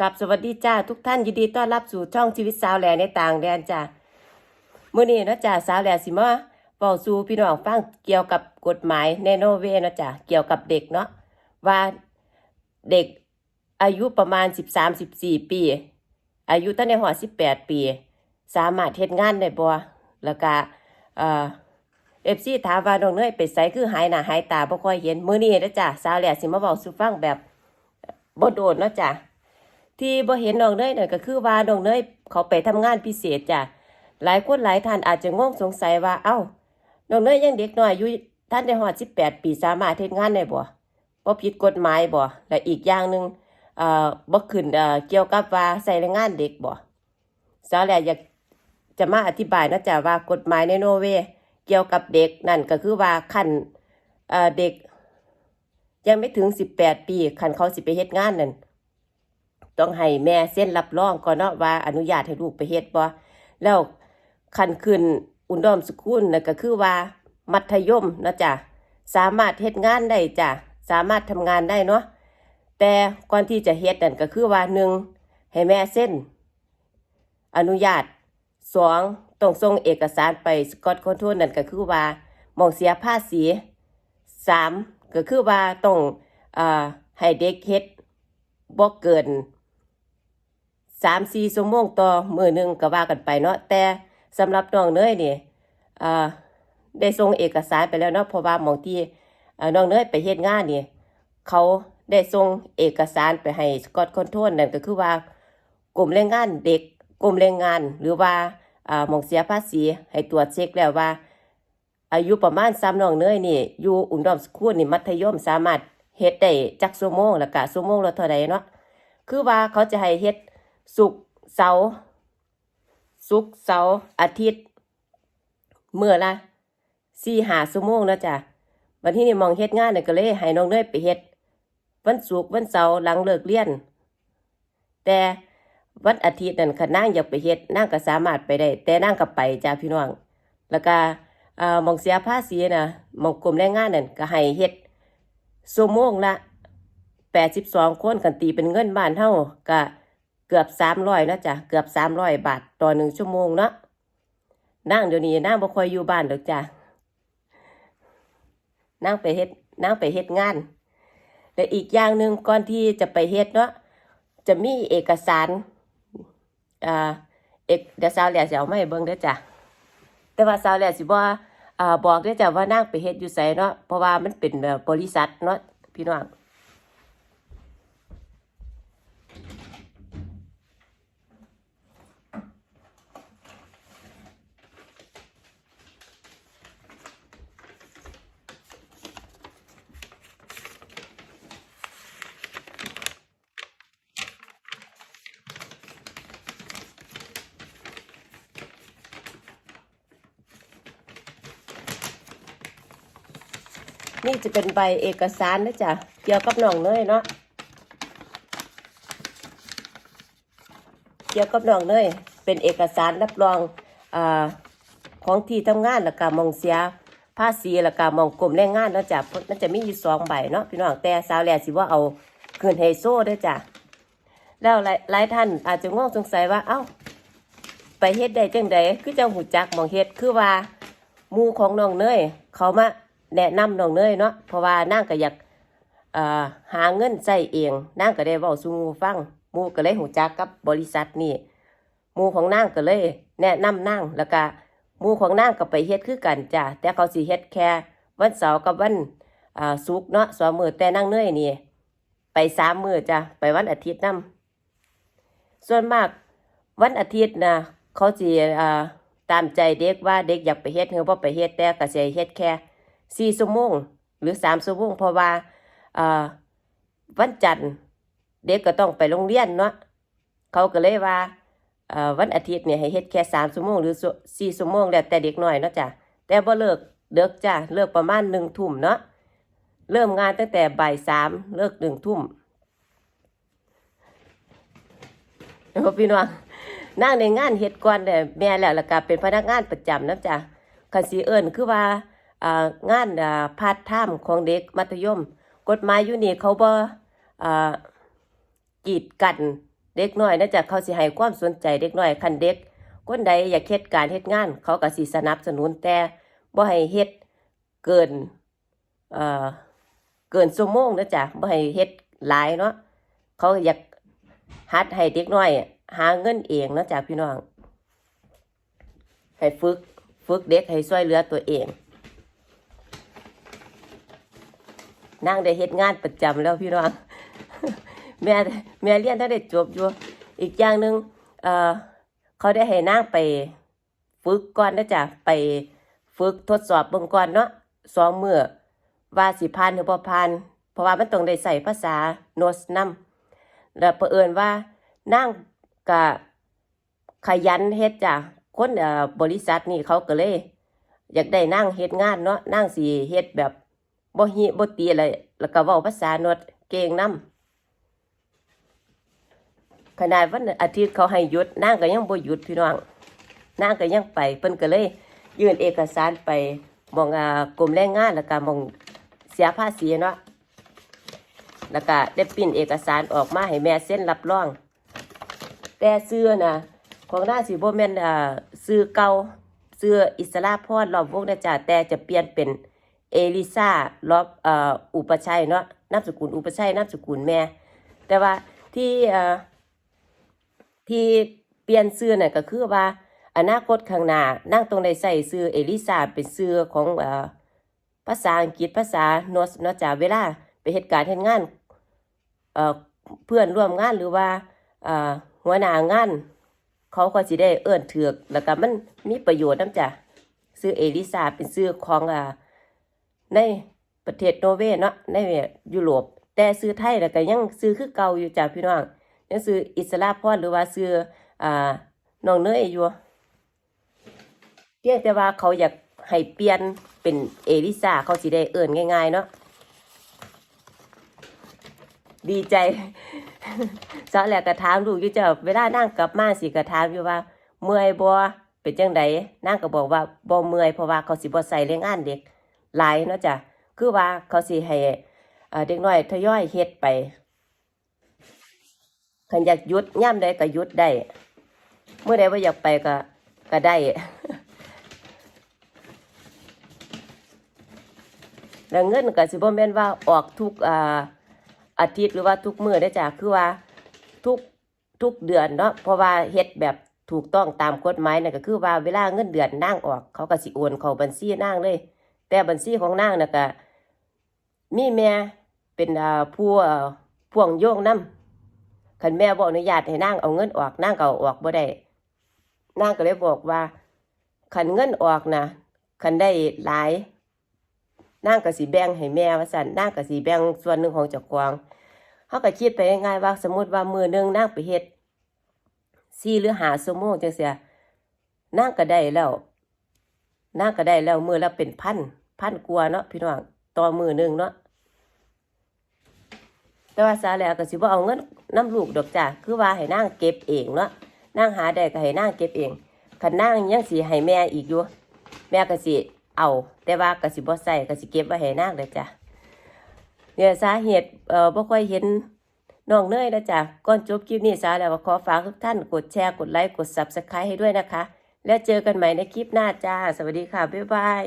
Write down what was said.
กับสวัสดีจ้าทุกท่านยินดีต้อนรับสู่ช่องชีวิตสาวแหล่ในต่างแดนจ้าเมื้อนี้นะจ้าสาวแหล่สิมาเว้าสู่พี่น้องฟังเกี่ยวกับกฎหมายในนเวนะจ้าเกี่ยวกับเด็กเนาะว่าเด็กอายุประมาณ 13-14 ปี อายุตั้งแต่หัว18 ปี สามารถเฮ็ดงานได้บ่แล้วก็เอ่อเอฟซีถามว่าน้องเนยไปไสคือหายหน้าหายตาบ่ค่อยเห็นมื้อนี้เด้อจ้ะสาวแหล่สิมาเว้าสู่ฟังแบบบ่โดนเนาะจ้ะ ที่บ่เห็นน้องเนยนั่นก็คือว่าน้องเนยเขาไปทำงานพิเศษจ้ะหลายคนหลายท่านอาจจะงงสงสัยว่า เอ้าน้องเนยยังเด็กน้อยอยู่ท่านได้ฮอด18ปีสามารถเฮ็ดงานได้บ่บ่ผิดกฎหมายบ่และอีกอย่างหนึงเอ่อบ่ขึ้นเอ่อเกี่ยวกับว่าใส่แรงงานเด็กบ่สาวแหล่อยากจะมาอธิบายนะจ้ะว่ากฎหมายในโนเวย์เกี่ยวกับเด็กนั่นก็คือว่าคันเอ่อเด็ก ยังไม่ถึงสิบแปดปีคันเขาสิไปเฮ็ดงานนั่น ต้องให้แม่เส้นรับรองก่อนเนาะว่าอนุญาตให้ลูกไปเฮ็ดบ่แล้วคันขึ้นอุดมสกุลนั่นก็คือว่ามัธยมเนาะจ้ะสามารถเฮ็ดงานได้จ้ะสามารถทำงานได้เนาะแต่ก่อนที่จะเฮ็ดนั่นก็คือว่าหนึ่งให้แม่เส้น อนุญาตสองต้องส่งเอกสารไปสกอตคอนโทรลนั่นก็คือว่าหมองเสียภาษีสามก็คือว่าต้องอ่าให้เด็กเฮ็ดบ่เกิน สามสี่ชั่วโมงต่อมือหนึ่งก็ว่ากันไปเนาะแต่สำหรับน้องเนยนี่อ่าได้ส่งเอกสารไปแล้วเนาะเพราะว่าหมองที่อ่าน้องเนยไปเฮ็ดงานนี่เขาได้ส่งเอกสารไปให้สกอตคอนโทรลนั่นก็คือว่ากลุ่มแรงงานเด็กกรมแรงงานหรือว่าหมองเสียภาษีให้ตรวจเช็คแล้วว่า อายุประมาณซ้ำน้องเนยนี่อยู่อุดมสคูลนี่มัธยมสามารถเฮ็ดได้จักชั่วโมงแล้วก็ชั่วโมงละเท่าใดเนาะคือว่าเขาจะให้เฮ็ด ศุกร์เสาร์ศุกร์เสาร์อาทิตย์เมื้อละ4 5ชั่วโมงนะจ้ะวันที่นี่มองเฮ็ดงานนี่ก็เลยให้น้องเนยไปเฮ็ด วันศุกร์วันเสาร์หลังเลิกเรียน แต่วันอาทิตย์นั่นค่ะนางอยากไปเฮ็ดนางก็สามารถไปได้ แต่นางก็ไปจ้าพี่น้อง แล้วก็มองเสียภาษีนะมองกรมแรงงานนั่นก็ให้เฮ็ดชั่วโมงละ82คนกันตีเป็นเงินบ้านเฮาก็ เกือบ300เนะจ้ะเกือบ300บาทต่อหนึ่งชั่วโมงเนาะนางเดี๋ยวนี้นางบ่ค่อยอยู่บ้านดอกจ้ะนางไปเฮ็ดนางไปเฮ็ดงานและอีกอย่างหนึ่งก่อนที่จะไปเฮ็ดเนาะจะมีเอกสารอ่าเอกเดี๋ยวสาวแหล่สิเอามาให้เบิ่งเด้อจ้ะแต่ว่าสาวแหล่สิบ่อ่าบอกเด้อจ้ะว่านางไปเฮ็ดอยู่ไสเนาะเพราะว่ามันเป็นบริษัทเนาะพี่น้อง นี่จะเป็นใบเอกสารนะจ้ะเกี่ยวกับน้องเนยเนาะเกี่ยวกับน้องเนยเป็นเอกสารรับรองอ่าของที่ทำงานแล้วก็มองเสียภาษีแล้วก็มองกรมแรงงานเนาะจ้ะมันจะมีอยู่สองใบเนาะพี่น้องแต่สาวแหล่สิว่าเอาคืนไฮโซด้อจ้ะแล้วหลายท่านอาจจะงงสงสัยว่า เอ้า ไปเฮ็ดได้จังใดคือจังหูจักมองเฮ็ดคือว่ามูของน้องเนยเขามา แนะนำน้องเนยเนาะเพราะว่านางก็อยากหาเงินใช้เองนางก็ได้เว้าสู่หมู่ฟังหมู่ก็เลยหูจักกับบริษัทนี้หมู่ของนางก็เลย แนะนำนางแล้วก็หมู่ของนางก็ไปเฮ็ดคือกันจ้ะแต่เขาสิเฮ็ดแค่วันเสาร์กับวันศุกร์เนาะสองมือแต่นางเนยนี่ไปสามมือจ้ะไปวันอาทิตย์นํส่วนมากวันอาทิตย์นะเขาสิตามใจเด็กว่าเด็กอยากไปเฮ็ดหรือบ่ไปเฮ็ดแต่ก็สิเฮ็ดแค่ สี่ชั่วโมงหรือสามชั่วโมงเพราะว่าวันจันทร์เด็กก็ต้องไปโรงเรียนเนาะเขาก็เลยว่าวันอาทิตย์เนี่ยให้เฮ็ดแค่สามชั่วโมงหรือสี่ชั่วโมงแล้วแต่เด็กน้อยเนาะจ้ะแต่บ่เลิกเด็กจ้ะเลิกประมาณหนึ่งทุ่มเนาะเริ่มงานตั้งแต่บ่ายสามเลิกหนึ่งทุ่มแล้วพี่น้องนั่งในงานเฮ็ดก่อนแต่แม่แล้วแล้วก็เป็นพนักงานประจำนะจ๊ะคันสิเอิ้นคือว่า งานพาร์ทไทม์ของเด็กมัธยม กฎหมายอยู่นี่เขาบ่อ่ากีดกันเด็กน้อยนะจ๊ะเขาสิให้ความสนใจเด็กน้อยคันเด็กคนใดอยากเฮ็ดการเฮ็ดงาน เขาก็สิสนับสนุนแต่บ่ให้เฮ็ดเกินเอ่อเกินชั่วโมงนะจ๊ะบ่ให้เฮ็ดหลายเนาะเขาอยากหัดให้เด็กน้อย หาเงินเองเนะจ๊ะพี่น้องให้ฝึกฝึกเด็กให้ช่วยเหลือตัวเอง นั่งได้เฮ็ดงานประจำแล้วพี่น้องแม่แม่เรียนถ้าได้จบอยู่อีกอย่างหนึ่งเอ่อเขาได้ให้นางไปฝึกก่อนนะจ๊ะไปฝึกทดสอบเบิ่งก่อนเนาะสองมือว่าสิผ่านหรือบ่ผ่านเพราะว่ามันต้องได้ใส่ภาษาโนสนำแล้วเผอิญว่านางก็ขยันเฮ็ดจ้ะคนเอ่อบริษัทนี่เขาก็เลย อยากได้นางเฮ็ดงานเนาะนางสิเฮ็ดแบบ บ่ฮิบ่ตีอะไรแล้วก็เว้าภาษาโนดเก่งนำขนาดวันอาทิตย์เขาให้หยุดนางก็ยังบ่หยุดพี่น้องนางก็ยังไปเพิ่นก็เลย ยื่นเอกสารไปมองกรมแรงงานแล้วก็มองเสียภาษีเนาะแล้วก็ได้ปริ้นเอกสารออกมาให้แม่เซ็นรับรอง แต่เสื้อนะของหน้างสิบ่แม่นอ่าซื้อเก่าซื้ออิสระพรรอบวงนะจ๊ะแต่จะเปลี่ยนเป็น เอลิซารอบอุปชัยเนาะนามสกุลอุปชัยนามสกุลแม่ แต่ว่าที่ที่เปลี่ยนชื่อน่ะก็คือว่า อนาคตข้างหน้านั่งตรงได้ใส่ชื่อเอลิซาเป็นชื่อของภาษาอังกฤษภาษาโนสนจ้ะเวลาไปเฮ็ดการณ์เฮ็ดงานเพื่อนร่วมงานหรือว่าหัวหน้างาน เขาก็สิได้เอิ้อนเถือกแล้วก็มันมีประโยชน์น้ำจ้ะชื่อเอลิซาเป็นชื่อของอ่า ในประเทศโนเวเนาะในยุโรป แต่ชื่อไทยแล้วก็ยังชื่อคือเก่าอยู่จ้ะพี่น้องยังซื้ออิสระพรหรือว่าซื้ออ่าน้องเนยอยู่เพียงแต่ว่าเขาอยากให้เปลี่ยนเป็นเอลิซาเขาสิได้เอิ่นง่าย ๆ เนาะดีใจสาวแหลกกระถามลูกอยู่เจ้าเวลานั่งกลับมาสิกระถามอยู่ว่า เมื่อยบ่เป็นจังไดนั่งก็บอกว่าบ่เมื่อยเพราะว่าเขาสิบ่ใส่แรงงานเด็ก หลายเนาะจ้ะคือว่าเขาสิให้อ่าเด็กน้อยทยอยเฮ็ดไปคันอยากยุดย่ำใดก็ยุดได้ เมื่อใดว่าอยากไปก็ก็ได้ แล้วเงินก็สิบ่แม่นว่าออกทุกอ่าอาทิตย์หรือว่าทุกมื้อได้จ้ะคือว่าทุกทุกเดือนเนาะเพราะว่าเฮ็ดแบบถูกต้องตามกฎหมายน่ะก็คือว่าเวลาเงินเดือนนางออก เขาก็สิโอนเข้าบัญชีนางเลย แต่บัญชีของนางน่ะก็มีแม่เป็นผู้พ่วงโยงนำคันแม่บ่อนุญาตให้นางเอาเงินออกนางก็ออกบ่ได้นางก็เลยบอกว่าคันเงินออกนะคันได้หลายนางก็สิแบ่งให้แม่ว่าซั่นนางก็สิแบ่งส่วนหนึ่งของเจ้าของเฮาก็คิดไปง่ายๆว่า สมมติว่ามือหนึ่งนางไปเฮ็ด4หรือ5ชั่วโมงจังซี่นางก็ได้แล้วนางก็ได้แล้วมื้อละเป็นพัน พันกว่าเนาะพี่น้องต่อมือหนึ่งเนาะแต่ว่าซาแล้วก็สิบ่เอาเงินน้ำลูกดอกจ้ะคือว่าให้นางเก็บเองเนาะนางหาได้ก็ให้นางเก็บเองคันนางยังสิให้แม่อีกอยู่ แม่ก็สิเอา แต่ว่าก็สิบ่ใส่ก็สิเก็บไว้ให้นางเลยจ้ะเนี่ยสาเหตุเอ่อบ่ค่อยเห็นน้องเนยนะจ้ะก่อนจบคลิปนี้สาแล้วก็ขอฝากทุกท่านกดแชร์กดไลค์กด Subscribe ให้ด้วยนะคะ แล้วเจอกันใหม่ในคลิปหน้าจ้า สวัสดีค่ะ บ๊ายบาย